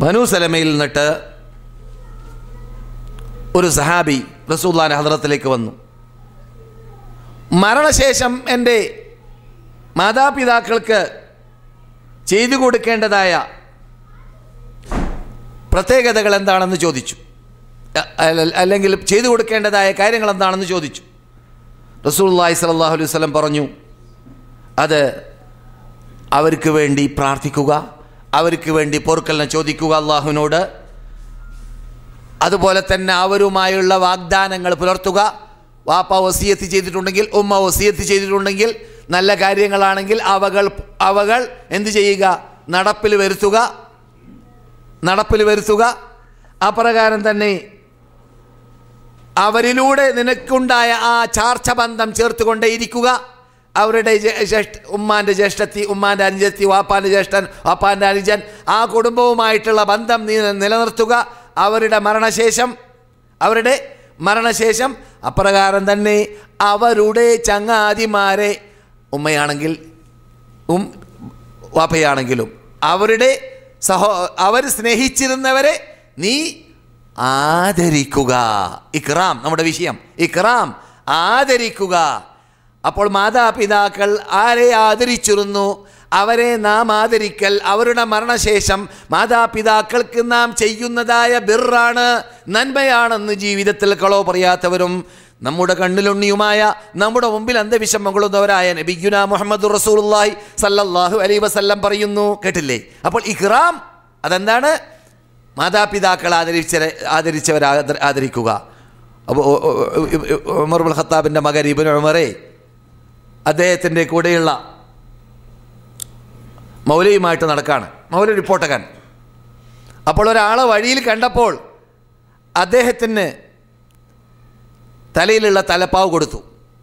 ബനു സലമയിൽ നിന്നിട്ട് ഒരു സഹാബി റസൂല്ലാൻ ഹദ്രത്തിലേക്ക് വന്നു. മരണശേഷം എന്റെ മാതാപിതാക്കൾക്ക് ചെയ്തു കൊടുക്കേണ്ടതായ പ്രത്യേകതകൾ എന്താണെന്ന് ചോദിച്ചു. അല്ലെങ്കിൽ ചെയ്തു കൊടുക്കേണ്ടതായ കാര്യങ്ങൾ എന്താണെന്ന് ചോദിച്ചു. റസൂല്ലായി സലാഹു അലൈഹി വസല്ലം പറഞ്ഞു അത് അവർക്ക് വേണ്ടി പ്രാർത്ഥിക്കുക അവർക്ക് വേണ്ടി പൊറുക്കലിനെ ചോദിക്കുക അള്ളാഹുവിനോട്. അതുപോലെ തന്നെ അവരുമായുള്ള വാഗ്ദാനങ്ങൾ പുലർത്തുക. വാപ്പ വസീയത്ത് ചെയ്തിട്ടുണ്ടെങ്കിൽ ഉമ്മ വസീയത്ത് ചെയ്തിട്ടുണ്ടെങ്കിൽ നല്ല കാര്യങ്ങളാണെങ്കിൽ അവകൾ അവകൾ എന്ത് ചെയ്യുക? നടപ്പിൽ വരുത്തുക. നടപ്പിൽ വരുത്തുക. അപ്രകാരം തന്നെ അവരിലൂടെ നിനക്കുണ്ടായ ആ ചാർച്ച ബന്ധം ചേർത്തുകൊണ്ടേയിരിക്കുക. അവരുടെ ജ്യേഷ്ഠ ഉമ്മാന്റെ ജ്യേഷ്ഠത്തി ഉമ്മാന്റെ അനുജത്തി വാപ്പാന്റെ ജ്യേഷ്ഠൻ വാപ്പാന്റെ അനുജൻ ആ കുടുംബവുമായിട്ടുള്ള ബന്ധം നീ നിലനിർത്തുക. അവരുടെ മരണശേഷം അവരുടെ മരണശേഷം അപ്രകാരം തന്നെ അവരുടെ ചങ്ങാതിമാരെ ഉമ്മയാണെങ്കിൽ ഉം വാപ്പയാണെങ്കിലും അവരുടെ സഹോ അവർ സ്നേഹിച്ചിരുന്നവരെ നീ ആദരിക്കുക. ഇക്റാം നമ്മുടെ വിഷയം. ഇക്റാം ആദരിക്കുക. അപ്പോൾ മാതാപിതാക്കൾ ആരെ ആദരിച്ചിരുന്നു? അവരെ നാം ആദരിക്കൽ അവരുടെ മരണശേഷം മാതാപിതാക്കൾക്ക് നാം ചെയ്യുന്നതായ ബിറാണ് നന്മയാണെന്ന് ജീവിതത്തിൽ കളോ പറയാത്തവരും നമ്മുടെ കണ്ണിലുണ്ണിയുമായ നമ്മുടെ മുമ്പിൽ അന്ധവിഷം മകളുന്നവരായ നബിഗുന മുഹമ്മദ് റസൂലുള്ളാഹി സല്ലല്ലാഹു അലൈഹി വസല്ലം പറയുന്നു. കേട്ടില്ലേ? അപ്പോൾ ഇഹ്റാം അതെന്താണ്? മാതാപിതാക്കൾ ആദരിച്ച ആദരിച്ചവരെ ആദരിക്കുക. അപ്പോൾ ഉമർ ഖത്താബിന്റെ മകൻ ഇബിൻ ഉമറെ അദ്ദേഹത്തിന്റെ കൂടെയുള്ള മൗലയുമായിട്ട് നടക്കുകയാണ് മൗല റിപ്പോർട്ടകൻ അപ്പോൾ ഒരാളെ വഴിയിൽ കണ്ടപ്പോൾ അദ്ദേഹത്തിന് തലയിലുള്ള തലപ്പാവ് കൊടുത്തു.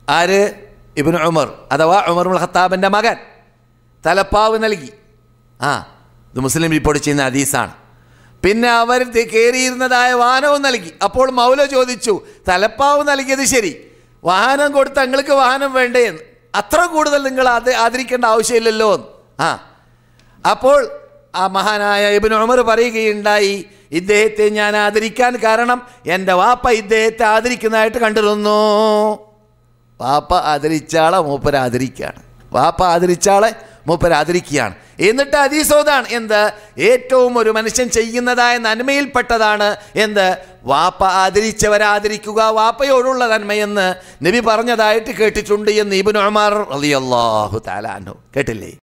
ആര്? ഇബിൻ ഉമർ. അഥവാ ഉമർ ഖത്താബിന്റെ മകൻ. തലപ്പാവ് നൽകി. ആ ഇത് മുസ്ലിം റിപ്പോർട്ട് ചെയ്യുന്ന ഹദീസാണ്. പിന്നെ അവർ കയറിയിരുന്നതായ വാഹനവും നൽകി. അപ്പോൾ മൗല ചോദിച്ചു തലപ്പാവ് നൽകിയത് ശരി. വാഹനം കൊടുത്ത് നിങ്ങൾക്ക് വാഹനം വേണ്ടേ എന്ന്. അത്ര കൂടുതൽ നിങ്ങൾ അത് ആദരിക്കേണ്ട ആവശ്യമില്ലല്ലോ. ആ. അപ്പോൾ ആ മഹാനായ ഇബിൻ ഉമർ പറയുകയുണ്ടായി ഇദ്ദേഹത്തെ ഞാൻ ആദരിക്കാൻ കാരണം എന്റെ വാപ്പ ഇദ്ദേഹത്തെ ആദരിക്കുന്നതായിട്ട് കണ്ടിരുന്നു. വാപ്പ ആദരിച്ചാളെ മൂപ്പരാദരിക്കുകയാണ് വാപ്പ ആദരിച്ചാളെ മൂപ്പര ആദരിക്കുകയാണ്. എന്നിട്ട് അതീസോതാണ് എന്ത്? ഏറ്റവും ഒരു മനുഷ്യൻ ചെയ്യുന്നതായ നന്മയിൽപ്പെട്ടതാണ് എന്ത്? വാപ്പ ആദരിച്ചവരാദരിക്കുക വാപ്പയോടുള്ള നന്മയെന്ന് നബി പറഞ്ഞതായിട്ട് കേട്ടിട്ടുണ്ട് എന്ന് ഇബിൻ ഉമർ റളിയല്ലാഹു തആല അൻഹു. കേട്ടില്ലേ?